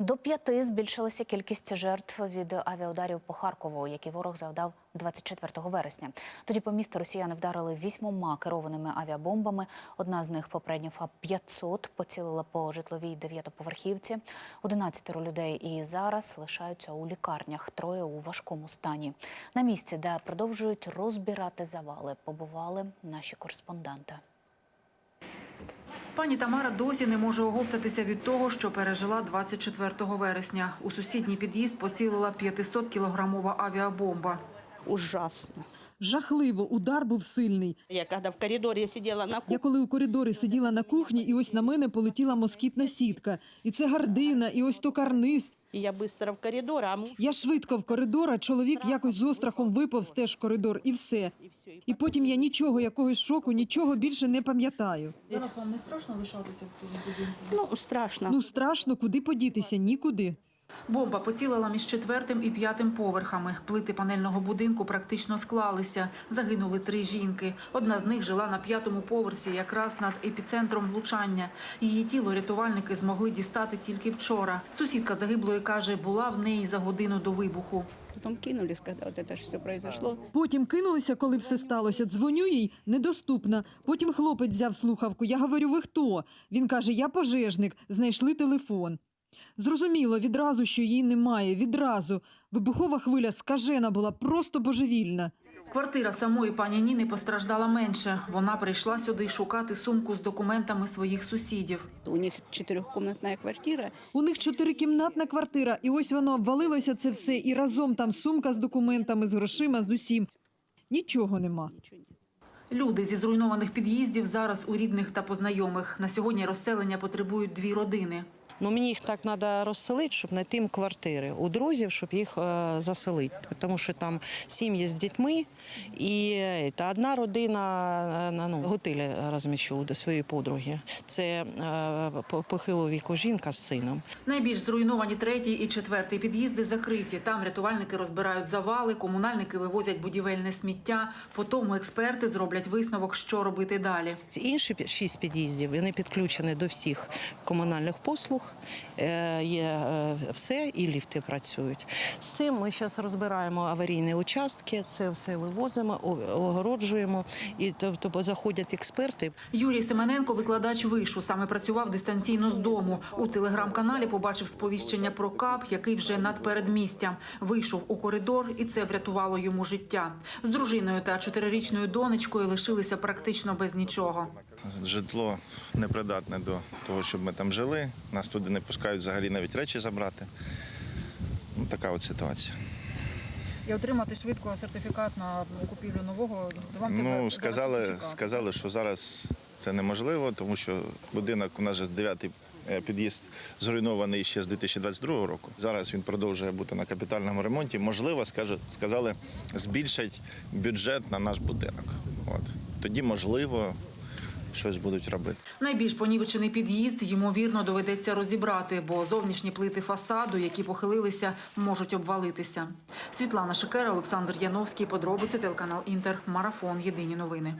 До п'яти збільшилася кількість жертв від авіаударів по Харкову, які ворог завдав 24 вересня. Тоді по місту росіяни вдарили вісьмома керованими авіабомбами. Одна з них попередньо ФАП-500 поцілила по житловій дев'ятоповерхівці. 11 людей і зараз лишаються у лікарнях, троє у важкому стані. На місці, де продовжують розбирати завали, побували наші кореспонденти. Пані Тамара досі не може оговтатися від того, що пережила 24 вересня. У сусідній під'їзд поцілила 500-кілограмова авіабомба. Ужасно. Жахливо, удар був сильний. Я когда в коридоре сидела на Я коли у коридорі сиділа на кухні, і ось на мене полетіла москітна сітка. І це гардина, і ось то карниз. и я быстро в коридор, а муж... Я швидко в коридор, а чоловік якось з острахом виповз теж в коридор, і все. І потім я нічого, якогось шоку, нічого більше не пам'ятаю. Зараз вам не страшно лишатися в цьому будинку? Ну, страшно. Ну страшно, куди подітися, нікуди. Бомба поцілила між четвертим і п'ятим поверхами. Плити панельного будинку практично склалися. Загинули три жінки. Одна з них жила на п'ятому поверсі, якраз над епіцентром влучання. Її тіло рятувальники змогли дістати тільки вчора. Сусідка загиблої каже, була в неї за годину до вибуху. Потом кинулись, когда вот это все произошло. Потім кинулися, коли все сталося. Дзвоню їй недоступна. Потім хлопець взяв слухавку. Я говорю, ви хто? Він каже, я пожежник. Знайшли телефон. Зрозуміло, відразу, що її немає. Відразу. Вибухова хвиля скажена була, просто божевільна. Квартира самої пані Ніни постраждала менше. Вона прийшла сюди шукати сумку з документами своїх сусідів. У них четырехкомнатная квартира. У них чотирикімнатна квартира, і ось воно обвалилося це все, і разом там сумка з документами, з грошима, з усім. Нічого нема. Люди зі зруйнованих під'їздів зараз у рідних та познайомих. На сьогодні розселення потребують дві родини. Ну, мені їх так треба розселити, щоб знайти їм квартири. У друзів, щоб їх е, заселити. Тому що там сім'ї з дітьми, і е, та одна родина е, на ну, готелі розміщу до своєї подруги. Це по- похилого віку жінка з сином. Найбільш зруйновані третій і четвертий під'їзди закриті. Там рятувальники розбирають завали, комунальники вивозять будівельне сміття. По тому експерти зроблять висновок, що робити далі. Інші шість під'їздів вони підключені до всіх комунальних послуг. Е, Є е, все, і ліфти працюють. З цим ми зараз розбираємо аварійні участки, це все вивозимо, огороджуємо. І тобто заходять експерти. Юрій Семененко, викладач вишу, саме працював дистанційно з дому. У телеграм-каналі побачив сповіщення про кап, який вже над передмістям. Вийшов у коридор, і це врятувало йому життя. З дружиною та чотирирічною донечкою лишилися практично без нічого. Житло непридатне до того, щоб ми там жили. Нас туди не пускають взагалі навіть речі забрати. Ну, така от ситуація. і отримати швидко сертифікат на купівлю нового. Вам треба Ну, сказали, сказали, що зараз це неможливо, тому що будинок у нас же дев'ятий е, під'їзд зруйнований ще з 2022 року. Зараз він продовжує бути на капітальному ремонті. Можливо, сказали, збільшать бюджет на наш будинок. От. Тоді, можливо, щось будуть робити. Найбільш понівечений під'їзд ймовірно доведеться розібрати, бо зовнішні плити фасаду, які похилилися, можуть обвалитися. Світлана Шикера, Олександр Яновський. Подробиці телеканал Інтер. Марафон. Єдині новини.